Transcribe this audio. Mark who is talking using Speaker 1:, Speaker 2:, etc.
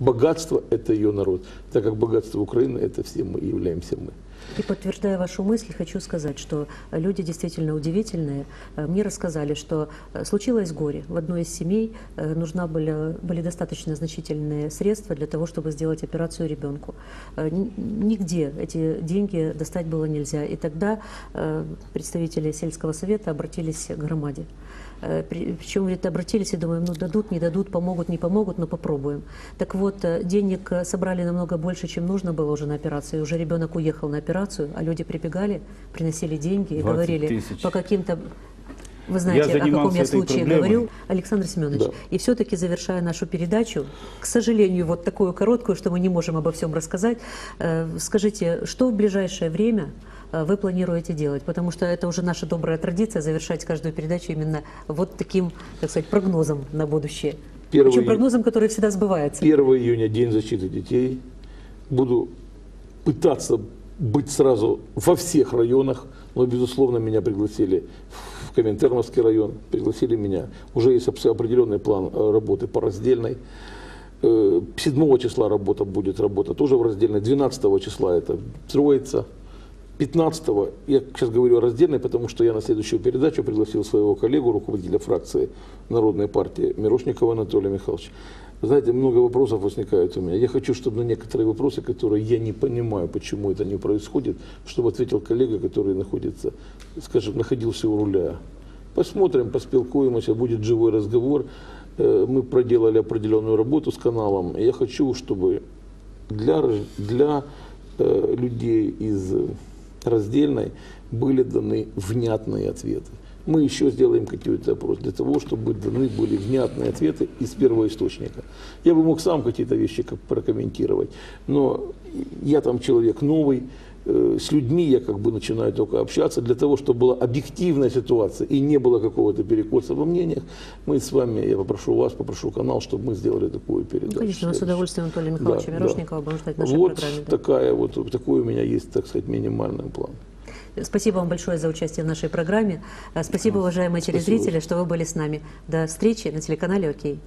Speaker 1: богатство – это ее народ, так как богатство Украины – это все мы, являемся мы.
Speaker 2: И подтверждая вашу мысль, хочу сказать, что люди действительно удивительные. Э, Мне рассказали, что э, случилось горе. В одной из семей э, нужна были, были достаточно значительные средства для того, чтобы сделать операцию ребенку. Нигде эти деньги достать было нельзя. И тогда представители сельского совета обратились к громаде. При- Причем, говорит, обратились и думаем, ну дадут, не дадут, помогут, не помогут, но попробуем. Так вот, денег собрали намного больше, чем нужно было уже на операцию. Уже ребенок уехал на операцию, а люди прибегали, приносили деньги и
Speaker 3: 20
Speaker 2: говорили
Speaker 3: тысяч.
Speaker 2: по каким-то... Вы знаете, о каком я случае
Speaker 3: проблемой.
Speaker 2: говорю, Александр Семенович.
Speaker 1: Да.
Speaker 2: И все-таки, завершая нашу передачу, к сожалению, вот такую короткую, что мы не можем обо всем рассказать, э, скажите, что в ближайшее время э, вы планируете делать? Потому что это уже наша добрая традиция завершать каждую передачу именно вот таким, так сказать, прогнозом на будущее.
Speaker 1: Первый
Speaker 2: Причем
Speaker 1: ию-
Speaker 2: прогнозом, который всегда сбывается.
Speaker 1: 1 июня День защиты детей. Буду пытаться быть сразу во всех районах, но, безусловно, меня пригласили в Коминтерновский район, пригласили меня. Уже есть определенный план э, работы по раздельной. Э, 7 числа работа будет, работа тоже в раздельной. 12 числа это Троица. 15 я сейчас говорю о раздельной, потому что я на следующую передачу пригласил своего коллегу, руководителя фракции Народной партии Мирошникова Анатолия Михайловича. Знаете, много вопросов возникает у меня. Я хочу, чтобы на некоторые вопросы, которые я не понимаю, почему это не происходит, чтобы ответил коллега, который находится, скажем, находился у руля. Посмотрим, поспелкуемся, будет живой разговор. Э, Мы проделали определенную работу с каналом. Я хочу, чтобы для, для э, людей из раздельной были даны внятные ответы. Мы еще сделаем какой-то опрос для того, чтобы даны были внятные ответы из первого источника. Я бы мог сам какие-то вещи прокомментировать, но я там человек новый, с людьми я как бы начинаю только общаться для того, чтобы была объективная ситуация и не было какого-то перекоса во мнениях. Мы с вами, я попрошу вас, попрошу канал, чтобы мы сделали такую передачу.
Speaker 2: Ну, конечно, мы с удовольствием Анатолия Михайловича
Speaker 1: Да,
Speaker 2: Мирошникова
Speaker 1: да.
Speaker 2: будем ждать в нашей
Speaker 1: Вот
Speaker 2: программе. да.
Speaker 1: такая вот, такой у меня есть, так сказать, минимальный план.
Speaker 2: Спасибо вам большое за участие в нашей программе. Э, Спасибо, уважаемые
Speaker 1: Спасибо.
Speaker 2: телезрители, что вы были с нами. До встречи на телеканале «Окей».